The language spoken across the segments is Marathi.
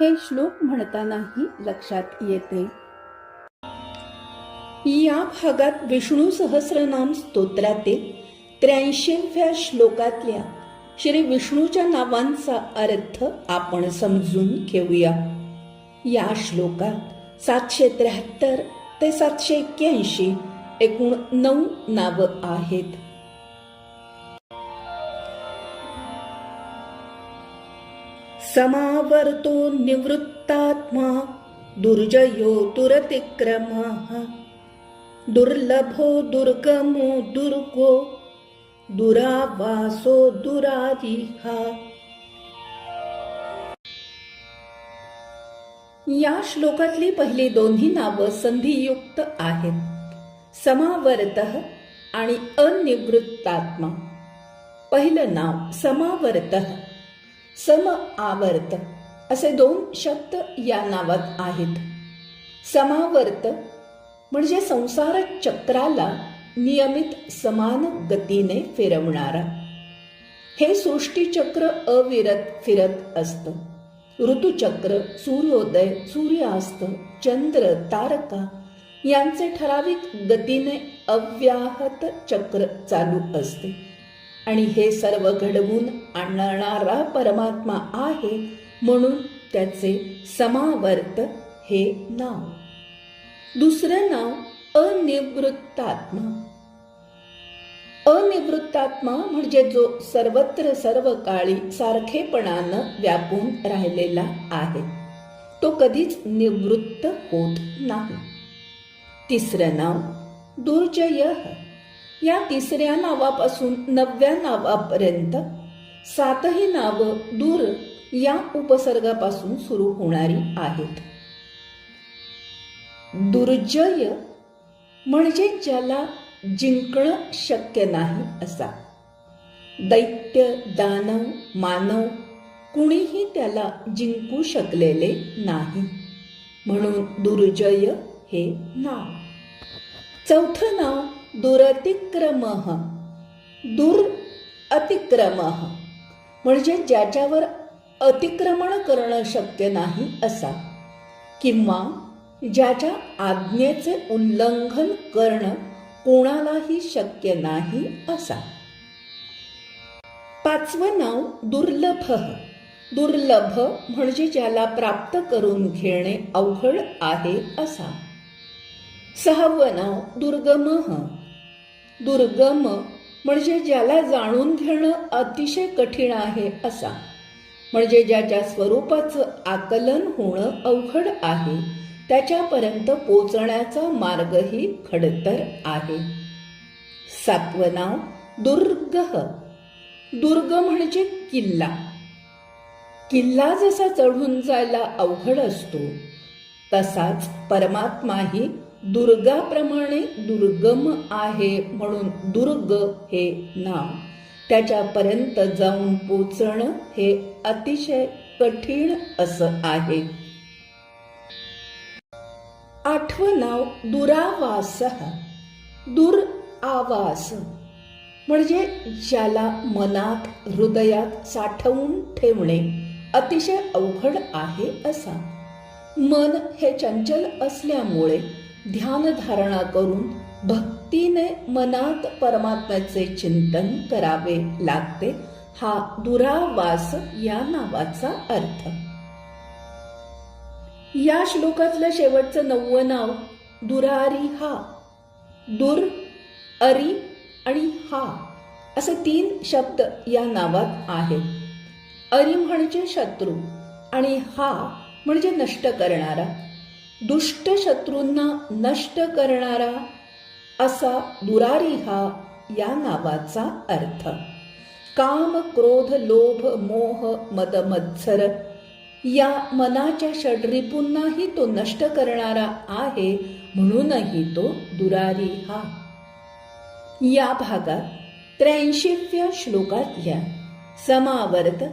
हे श्लोक म्हणतानाही लक्षात येते. या भागात विष्णू सहस्रनाम स्तोत्रातील त्र्याऐंशीव्या श्लोकातल्या श्री विष्णूच्या नावांचा अर्थ आपण समजून घेऊया. या श्लोकात सातशे त्र्याहत्तर ते सातशे एक्क्याऐंशी एकूण नऊ नावं आहेत. समावर्तो निवृत्तात्मा दुर्जयो दुरतिक्रमः। दुर्लभो दुर्गमो दुर्गो दुरावासो दुरादिहा। या श्लोकातली पहिली दोन्ही नावं संधियुक्त आहेत. समावर्त आणि अनिवृत्तात्मा. पहिलं नाव समावर्त. सम आवर्त असे दोन शब्द या नावात आहेत. समावर्त म्हणजे संसार चक्राला नियमित समान गतीने फिरवणारा. हे सृष्टीचक्र अविरत फिरत असतं. ऋतुचक्र सूर्योदय सूर्यास्त चंद्र तारका यांचे ठराविक गतीने अव्याहत चक्र चालू असते. आणि हे सर्व घडवून आणणारा परमात्मा आहे म्हणून त्याचे समावर्त हे नाव. दुसरं नाव अनिवृत्तात्मा. अनिवृत्तात्मा म्हणजे जो सर्वत्र सर्व काळी सारखेपणानं व्यापून राहिलेला आहे. तो कधीच निवृत्त होत नाही. तिसरं नाव दुर्जय. या तिसऱ्या नावापासून नवव्या नावापर्यंत सातही नावं दूर या उपसर्गापासून सुरू होणारी आहेत. दुर्जय म्हणजे ज्याला जिंकणं शक्य नाही असा. दैत्य दानव मानव कुणीही त्याला जिंकू शकलेले नाही. म्हणून दुर्जय हे नाव. चौथं नाव दुरतिक्रम. दूर अतिक्रम. म्हणजे ज्याच्यावर अतिक्रमण करणं शक्य नाही असा. किंवा ज्याच्या आज्ञेचे उल्लंघन करणं कोणालाही शक्य नाही असा. पाचवं नाव दुर्लभ. दुर्लभ म्हणजे ज्याला प्राप्त करून घेणे अवघड आहे असा. सहावं नाव दुर्गमह दुर्गम म्हणजे ज्याला जाणून घेणं अतिशय कठीण आहे असा. म्हणजे ज्याच्या स्वरूपाचं आकलन होणं अवघड आहे त्याच्यापर्यंत पोचण्याचा मार्गही खडतर आहे. सातवं नाव दुर्ग दुर्ग म्हणजे किल्ला. किल्ला जसा चढून जायला अवघड असतो तसाच परमात्माही दुर्गाप्रमाणे दुर्गम आहे म्हणून दुर्ग हे नाव त्याच्यापर्यंत जाऊन पोचणं हे अतिशय कठीण असं आहे. आठवं नाव दुरावास. दूर आवास. म्हणजे ज्याला मनात हृदयात साठवून ठेवणे अतिशय अवघड आहे असा. मन हे चंचल असल्यामुळे ध्यान धारणा करून भक्तीने मनात परमात्म्याचे चिंतन करावे लागते हा दुरावास या नावाचा अर्थ. या श्लोकातलं शेवटचं नववं नाव दुरारी हा दुर अरी आणि हा असे तीन शब्द या नावात आहेत अरी म्हणजे शत्रू आणि हा म्हणजे नष्ट करणारा. दुष्ट शत्रूंना नष्ट करणारा असा दुरारी हा या नावाचा अर्थ. काम क्रोध लोभ मोह मद मत्सर या मनाच्या षडरिपूंनाही तो नष्ट करणारा आहे म्हणूनही तो दुरारी हा. या भागात त्र्याऐंशीव्या श्लोकातल्या समावर्त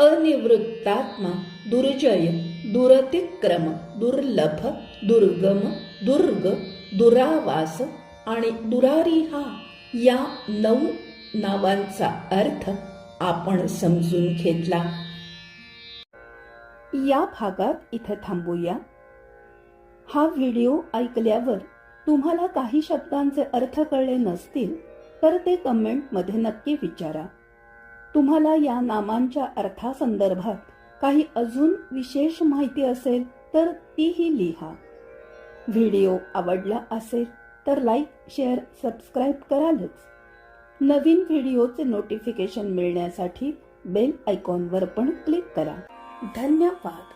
अनिवृत्तात्मा दुर्जय. दुरतिक्रम दुर्लभ दुर्गम दुर्ग दुरावास आणि दुरारी हा या नऊ नावांचा अर्थ आपण समजून घेतला. या भागात इथं थांबूया. हा व्हिडिओ ऐकल्यावर तुम्हाला काही शब्दांचे अर्थ कळले नसतील तर ते कमेंटमध्ये नक्की विचारा. तुम्हाला या नामांच्या अर्थासंदर्भात काही अजून विशेष माहिती असेल तर तीही लिहा. व्हिडिओ आवडला असेल तर लाईक शेअर सबस्क्राईब करालच. नवीन व्हिडिओचे नोटिफिकेशन मिळण्यासाठी बेल आयकॉनवर पण क्लिक करा. धन्यवाद.